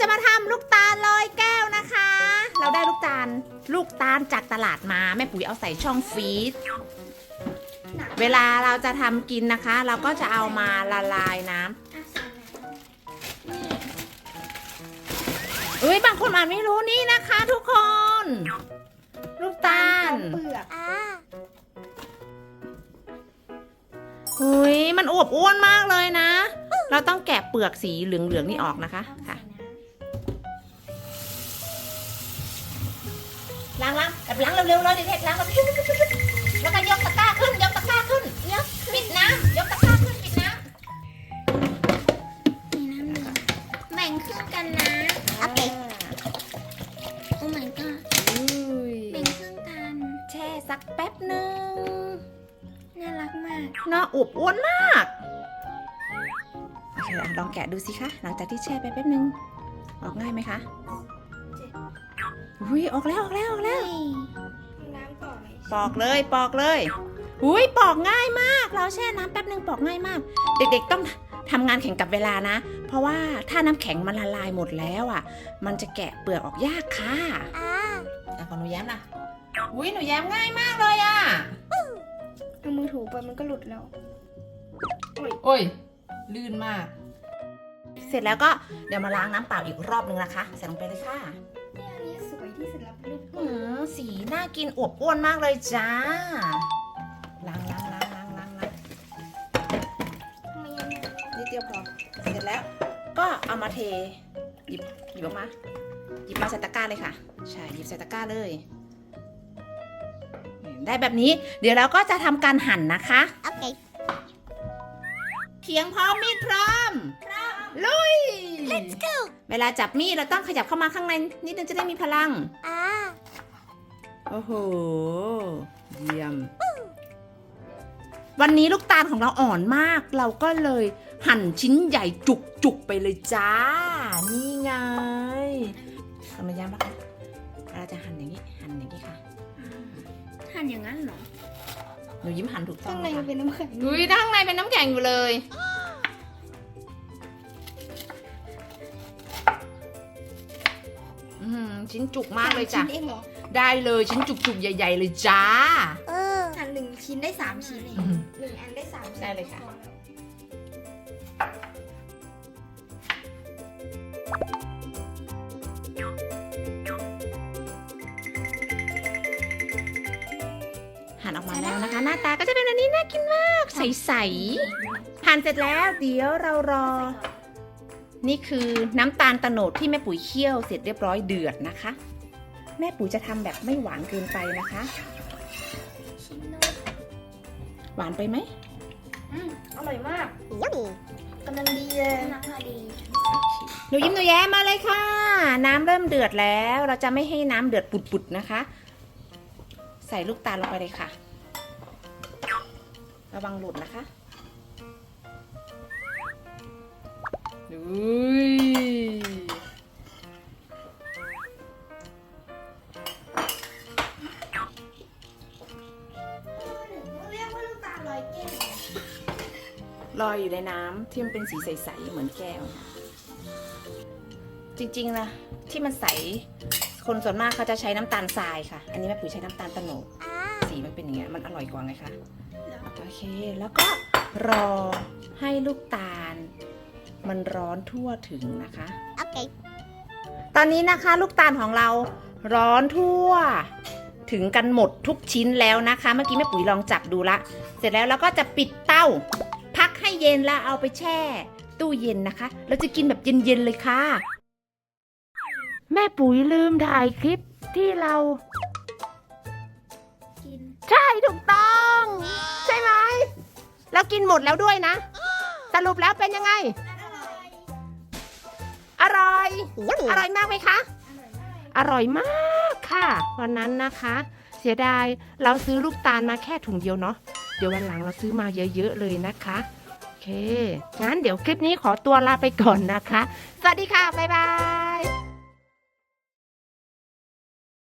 จะมาทำลูกตาลลอยแก้วนะคะ เราได้ลูกตาลลูกตาลจากตลาดมาแม่ปุ๋ยเอาใส่ช่องฟรีซเวลาเราจะทำกินนะคะ เราก็จะเอามาละลายน้ำอะใส่นี่เอ้ยบางคนอาจไม่รู้นี่นะคะ ทุกคน ลูกตาลเปลือกอ่าเฮ้ยมันอวบอ้วนมากเลยนะ เราต้องแกะเปลือกสีเหลืองๆนี่ออกนะคะค่ะ ล้างล้างแบบล้างเร็วๆเลยเด็กๆล้างแบบแล้วก็ยกตะกร้าขึ้น ยกตะกร้าขึ้นยกปิดน้ำยกตะกร้าขึ้นปิดน้นี่น้ำหนึ่งแบ่งครึ่งกันนะำโอ้ my god อุ้ยแบ่งครึ่งกัน แช่สักแป๊บหนึ่งน่ารักมาก หน้าอวบอ้วนมากโอเคอะลองแกะดูสิคะ หลังจากที่แช่ไปแป๊บนึงออกง่ายไหมคะ อุ้ยออกแล้วออกแล้วออกแล้ว น้ำก่อนไหมปอกเลยปอกเลยอุ้ยปอกง่ายมาก เราแช่น้ำแป๊บนึงปอกง่ายมาก เด็กๆต้องทำงานแข่งกับเวลานะ เพราะว่าถ้าน้ำแข็งมันละลายหมดแล้วอะ มันจะแกะเปลือกออกยากค่ะอ่าแต่ของหนูแย้มล่ะอุ้ยหนูแย้มง่ายมากเลยอะเอามือถูไปมันก็หลุดแล้ว โอ้ยลื่นมาก เสร็จแล้วก็เดี๋ยวมาล้างน้ำเปล่าอีกรอบนึงนะคะ ใส่ลงไปเลยค่ะ เนี่ยอันนี้สวยที่สุดแล้วลูกหืมสีน่ากินอวบอ้วนมากเลยจ้าล้างล้างล้างล้างล้างล้างทำไมยังไงนิดเดียวพอ เสร็จแล้ว ก็เอามาเท หยิบหยิบออกมาหยิบมาใส่ตะกร้าเลยค่ะ ใช่ หยิบใส่ตะกร้าเลย ได้แบบนี้ เดี๋ยวเราก็จะทำการหั่นนะคะ โอเค เขียงพร้อมมีดพร้อม ลุย let's go เวลาจับมีดเราต้องขยับเข้ามาข้างในนิดนึงจะได้มีพลัง อ่าโอ้โห เยี่ยม วันนี้ลูกตาลของเราอ่อนมาก เราก็เลยหั่นชิ้นใหญ่จุกๆไปเลยจ้า นี่ไงทำมาย้ำปะคะเราจะหั่นอย่างนี้ หั่นอย่างนี้ค่ะ หั่นอย่างนั้นเหรอหนูยิ้มหั่นถูกต้อข้างงในไหมมันคะเป็นน้ำแข็ง อุ้ยข้างในเป็นน้ำแข็งอยู่เลย อืมชิ้นจุกมากเลยจ้ะสชิ้นเองเหรอได้เลยชิ้นจุกๆ ใหญ่ ๆ เลยจ้า เออ หั่นหนึ่งชิ้นได้สามชิ้นเองอืมหนึ่งอันได้สามชิ้นได้เลยค่ะพอแล้วหั่นออกมาแล้วนะคะ หน้าตาก็จะเป็นอันนี้น่ากินมาก ใส ๆ หั่นเสร็จแล้ว เดี๋ยวเรารอ นี่คือน้ำตาลตะโนดที่แม่ปุ๋ยเคี่ยวเสร็จเรียบร้อยเดือดนะคะ แม่ปุ๋ยจะทำแบบไม่หวานเกินไปนะคะชิ้นโน้ตหวานไปไหมอืมอร่อยมากยัมกำลังดีเลยกำลังพอดีหนูยิ้มหนูแย้มมาเลยค่ะ น้ำเริ่มเดือดแล้ว เราจะไม่ให้น้ำเดือดปุดๆนะคะ ใส่ลูกตาลลงไปเลยค่ะ ระวังหลุดนะคะ ลอยอยู่ในน้ำที่มันเป็นสีใสๆเหมือนแก้วจริงๆนะที่มันใสคนส่วนมากเขาจะใช้น้ำตาลทรายค่ะ อันนี้แม่ปุ๋ยใช้น้ำตาลโตโนดอ่าสีมันเป็นอย่างเงี้ยมันอร่อยกว่าไงคะโอเคแล้วก็รอให้ลูกตาล มันร้อนทั่วถึงนะคะโอเคตอนนี้นะคะ ลูกตาลของเราร้อนทั่ว ถึงกันหมดทุกชิ้นแล้วนะคะ เมื่อกี้แม่ปุ๋ยลองจับดูละ เสร็จแล้วเราก็จะปิดเต้าพักให้ เย็นแล้วเอาไปแช่ ตู้เย็นนะคะ เราจะกินแบบเย็นๆเลยค่ะ แม่ปุ๋ยลืมถ่ายคลิปที่เรา กิน ใช่ถูกต้อง ใช่ไหมเรากินหมดแล้วด้วยนะ สรุปแล้วเป็นยังไง อร่อย อร่อยยัมอร่อยมากไหมคะอร่อยมากอร่อยมากค่ะวันนั้นนะคะ เสียดายเราซื้อลูกตาลมาแค่ถุงเดียวเนาะเดี๋ยววันหลังเราซื้อมาเยอะๆเลยนะคะโอเค งั้นเดี๋ยวคลิปนี้ขอตัวลาไปก่อนนะคะ สวัสดีค่ะ บ๊ายบาย